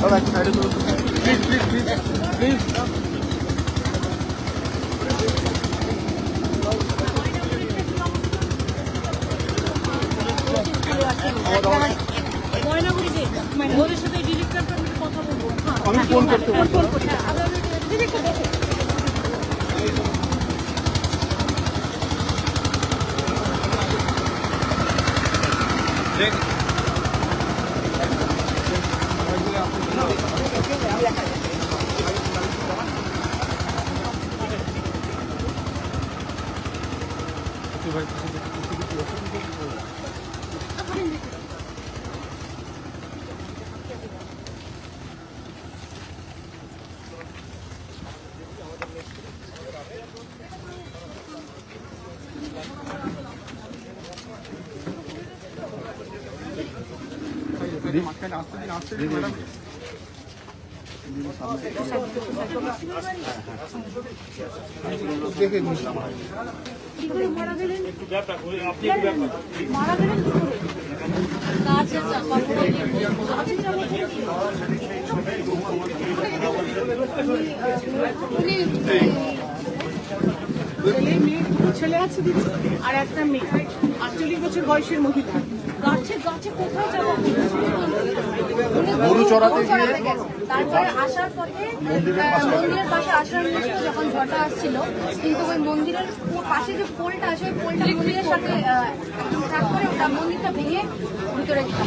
দাদা একটু সাইডে চলুন প্লিজ প্লিজ প্লিজ প্লিজ ময়নাগুড়িতে ওদের সাথে ডিরেক্টর কথা বলব আমি ফোন করতে বলছি ফোন করছি ছেলে মেয়ে ছেলে আছে দিদি? আর একটা মেয়ে, আটচল্লিশ বছর বয়সের মহিলা। গাছে গাছে কোথায় যাব গরু চড়াতে গিয়ে তারপরে আসার পথে মন্দিরের পাশে আসার মুখে যখন ঝড়টা আসছিল কিন্তু ওই মন্দিরের পাশে যে পোলটা আছে ওই পোলটা মন্দিরের সাথে ওটা মন্দিরটা ভেঙে ভিতরে গেছে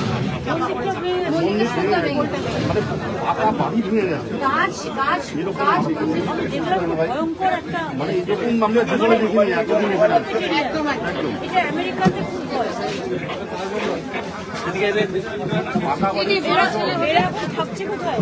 গাছ গাছ ভয়ঙ্কর একটা মানে একদম এটা আমেরিকাতে খুব ভয় ছেলে এরা থাকছে কোথায়?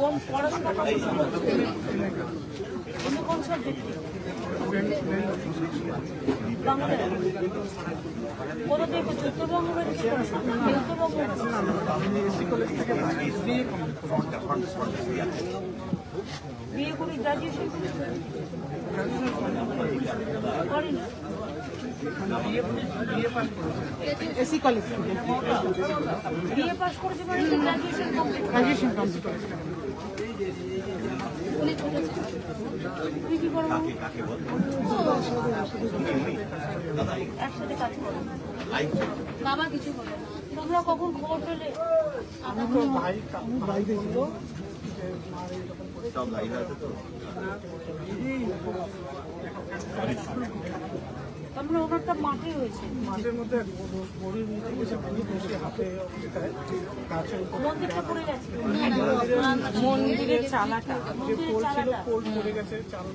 বোন পড়াশোনা অন্য কোন সাবজেক্ট বাংলা কোথা থেকে চৈত্রবঙ্গ বেরিয়েছে চৈত্রবঙ্গ বিয়ে করে গ্রাজুয়েশন করেনি এসি কলেজ থেকে বিয়ে পাস করেছে মানে গ্রাজুয়েশন কমপ্লিট গ্রাজুয়েশন কমপ্লিট উনি তুই কি করব? একসাথে কাজ করো। বাবা কিছু বলে তোমরা কখন খবর পেলে? আমি তো ভাই বাড়িতে ছিল তার ওনারটা মাঠে হয়েছে মাঠের মধ্যে গরুর নিচে বসে ভেঙে বসে হাতে গাছের মন্দিরটা পড়ে গেছে। মন্দিরের চালাটা যে পোল ছিল পোল পড়ে গেছে চাল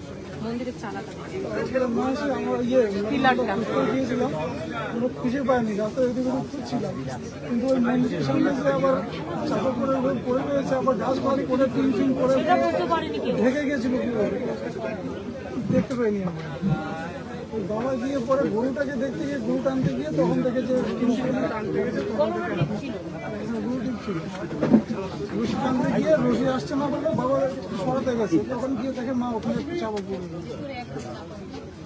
মন্দিরের চালাটা। সেটা হচ্ছে আমরা ইয়ে পিলারটা। গিয়েছিলাম পুরো খুঁজে পাইনি। এদিকে ওদিক খুঁজছিলাম কিন্তু ওই মন্দিরের সামনে যে আবার চাপা পড়ে ওই পড়ে রয়েছে আবার টিন টিন পড়ে সেটা বলতে পারেনি কেউ। ঢেকে গেছিল দেখতে পাইনি আমরা। বাবা গিয়ে পরে গরুটাকে দেখতে গিয়ে গরু টানতে গিয়ে তখন দেখে যে টানতে গিয়ে রশি আসছে না বলে বাবা সরাতে গেছে। তখন গিয়ে দেখে মা ওখানে চাপা পড়ে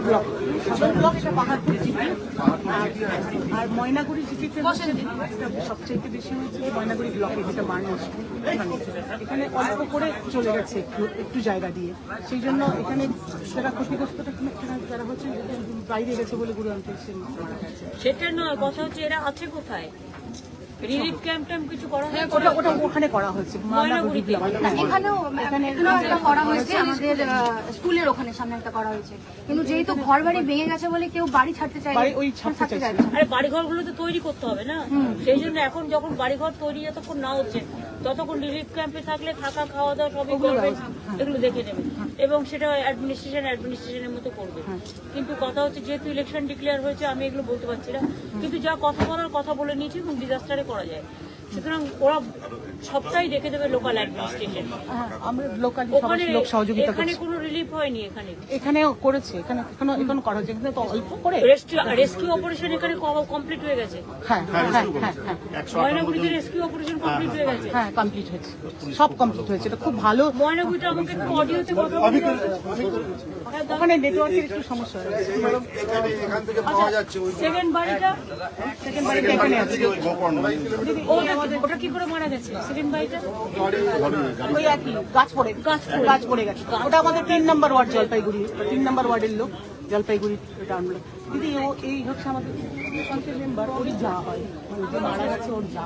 ব্লক আর বেশি হচ্ছে যে ময়নাগুড়ি ব্লকে যেটা এখানে অল্প করে চলে গেছে একটু একটু জায়গা দিয়ে সেই জন্য এখানে যারা ক্ষতিগ্রস্তটা যারা হচ্ছে বাইরে গেছে বলে গুরু আনতে সেটা নয়, কথা হচ্ছে এরা আছে কোথায়? রিলিফ ক্যাম্প ট্যাম্প কিছু করা হয় ওটা ওটা ওখানে করা হয়েছে হ্যাঁ। এখানেও এখানেও একটা করা হয়েছে আমাদের স্কুলের ওখানে সামনে একটা করা হয়েছে। কিন্তু যেহেতু ঘর বাড়ি ভেঙে গেছে বলে কেউ বাড়ি ছাড়তে চায় বাড়ি ওই ছাড়তে চাইছে। চাইছে আরে বাড়িঘরগুলো তো তৈরি করতে হবে না? সেই জন্য এখন যখন বাড়িঘর তৈরি যতক্ষণ না হচ্ছে ততক্ষণ রিলিফ ক্যাম্পে থাকলে থাকা খাওয়া দাওয়া সবই করবে এগুলো দেখে নেবে। এবং সেটা অ্যাডমিনিস্ট্রেশন অ্যাডমিনিস্ট্রেশনের মতো করবে। কিন্তু কথা হচ্ছে যেহেতু ইলেকশন ডিক্লেয়ার হয়েছে আমি এগুলো বলতে পারছি না। কিন্তু যা কথা বলার কথা বলে নিয়েছি এবং ডিজাস্টারে করা যায়। সুতরাং ওরা সবটাই দেখে দেবে লোকাল অ্যাডমিনিস্ট্রেশন আমরা লোকালি ওখানে লোক সহযোগিতা এখানে কোনো রিলিফ হয়নি এখানে। এখানেও করেছে এখানে এখানে এখানে করা হয়েছে এখানে তো অল্প করে। রেস্কিউ অপারেশন এখানে কমপ্লিট হয়ে গেছে। হ্যাঁ হ্যাঁ হ্যাঁ ময়নাগুড়িতে রেস্কিউ অপারেশন কমপ্লিট হয়ে গেছে। হ্যাঁ কমপ্লিট হয়েছে। সব কমপ্লিট হয়েছে এটা খুব ভালো। ময়নাগুড়িটা আমাকে একটু অডিওতে কথা বলতে ওখানে নেটওয়ার্কের একটু সমস্যা হয়েছে। সেকেন্ড বাড়িটা সেকেন্ড বাড়িটা এখানে আছে। ওটা কি করে মারা গেছে? সেকেন্ড বাড়িটা ওই একই গাছ পড়ে গাছ গাছ পড়ে গেছে। ওটা আমাদের তিন নম্বর ওয়ার্ড জলপাইগুড়ি তিন নম্বর ওয়ার্ডের লোক জলপাইগুড়ি টাউন লোক দিদি ও এই হচ্ছে আমাদের মেম্বার ওরই যা হয়। মানে মারা গেছে ওর যা।